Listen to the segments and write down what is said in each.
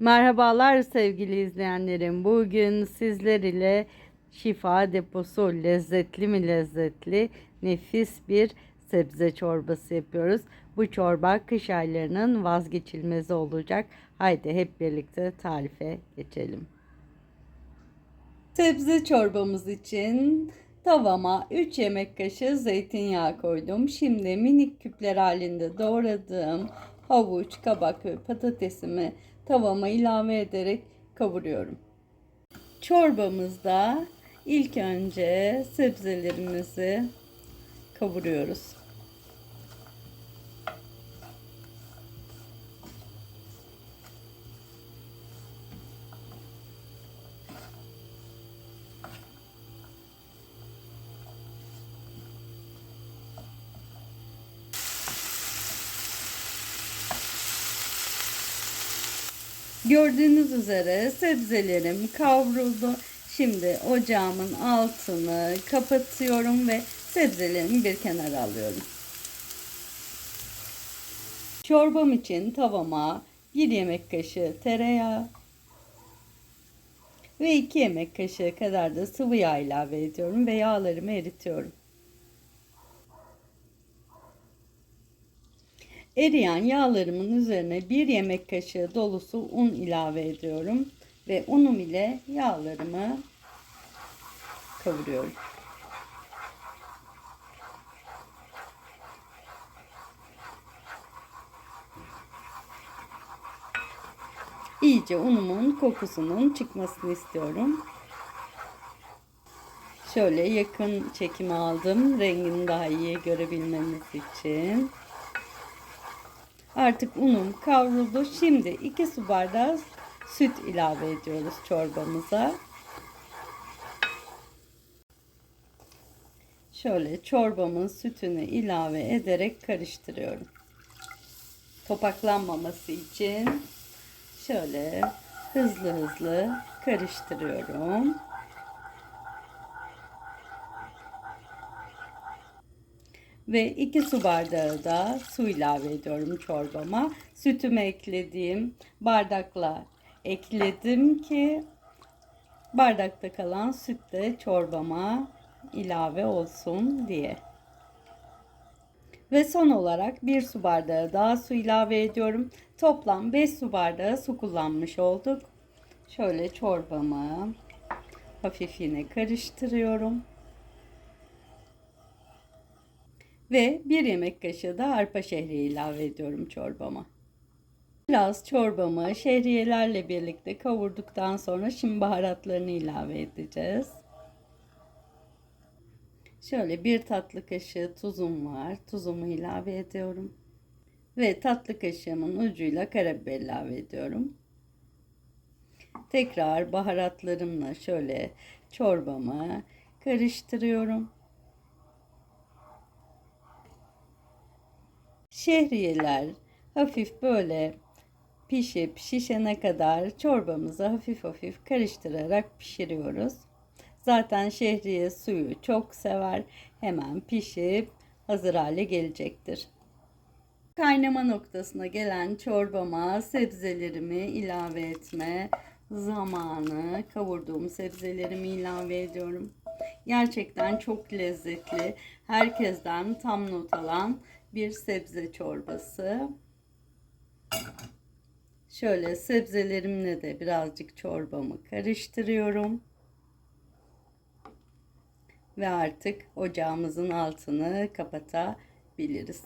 Merhabalar sevgili izleyenlerim. Bugün sizler ile şifa deposu lezzetli mi lezzetli nefis bir sebze çorbası yapıyoruz. Bu çorba kış aylarının vazgeçilmezi olacak. Haydi hep birlikte tarife geçelim. Sebze çorbamız için tavama 3 yemek kaşığı zeytinyağı koydum. Şimdi minik küpler halinde doğradığım havuç, kabak ve patatesimi tavama ilave ederek kavuruyorum. Çorbamızda ilk önce sebzelerimizi kavuruyoruz. Gördüğünüz üzere sebzelerim kavruldu. Şimdi ocağımın altını kapatıyorum ve sebzelerimi bir kenara alıyorum. Çorbam için tavama 1 yemek kaşığı tereyağı ve 2 yemek kaşığı kadar da sıvı yağ ilave ediyorum ve yağlarımı eritiyorum. Eriyen yağlarımın üzerine bir yemek kaşığı dolusu un ilave ediyorum ve unum ile yağlarımı kavuruyorum. İyice unumun kokusunun çıkmasını istiyorum. Şöyle yakın çekimi aldım rengini daha iyi görebilmeniz için. Artık unum kavruldu. Şimdi 2 su bardağı süt ilave ediyoruz çorbamıza. Şöyle çorbamın sütünü ilave ederek karıştırıyorum. Topaklanmaması için şöyle hızlı hızlı karıştırıyorum. Ve 2 su bardağı da su ilave ediyorum çorbama. Sütümü eklediğim bardakla ekledim ki bardakta kalan süt de çorbama ilave olsun diye. Ve son olarak 1 su bardağı daha su ilave ediyorum. Toplam 5 su bardağı su kullanmış olduk. Şöyle çorbamı hafif yine karıştırıyorum. Ve bir yemek kaşığı da arpa şehriye ilave ediyorum çorbama. Biraz çorbamı şehriyelerle birlikte kavurduktan sonra şimdi baharatlarını ilave edeceğiz. Şöyle bir tatlı kaşığı tuzum var. Tuzumu ilave ediyorum. Ve tatlı kaşığımın ucuyla karabiber ilave ediyorum. Tekrar baharatlarımla şöyle çorbamı karıştırıyorum. Şehriyeler hafif böyle pişip şişene kadar çorbamızı hafif hafif karıştırarak pişiriyoruz. Zaten şehriye suyu çok sever. Hemen pişip hazır hale gelecektir. Kaynama noktasına gelen çorbama sebzelerimi ilave etme zamanı kavurduğum sebzelerimi ilave ediyorum. Gerçekten çok lezzetli. Herkesten tam not alan bir sebze çorbası. Şöyle sebzelerimle de birazcık çorbamı karıştırıyorum. Ve artık ocağımızın altını kapatabiliriz.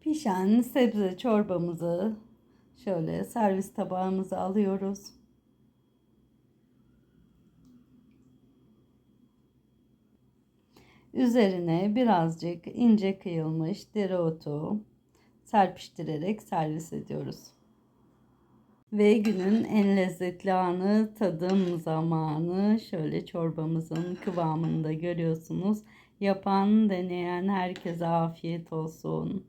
Pişen sebze çorbamızı şöyle servis tabağımıza alıyoruz. Üzerine birazcık ince kıyılmış dereotu serpiştirerek servis ediyoruz. Ve günün en lezzetli anı tadım zamanı. Şöyle çorbamızın kıvamını da görüyorsunuz. Yapan, deneyen herkese afiyet olsun.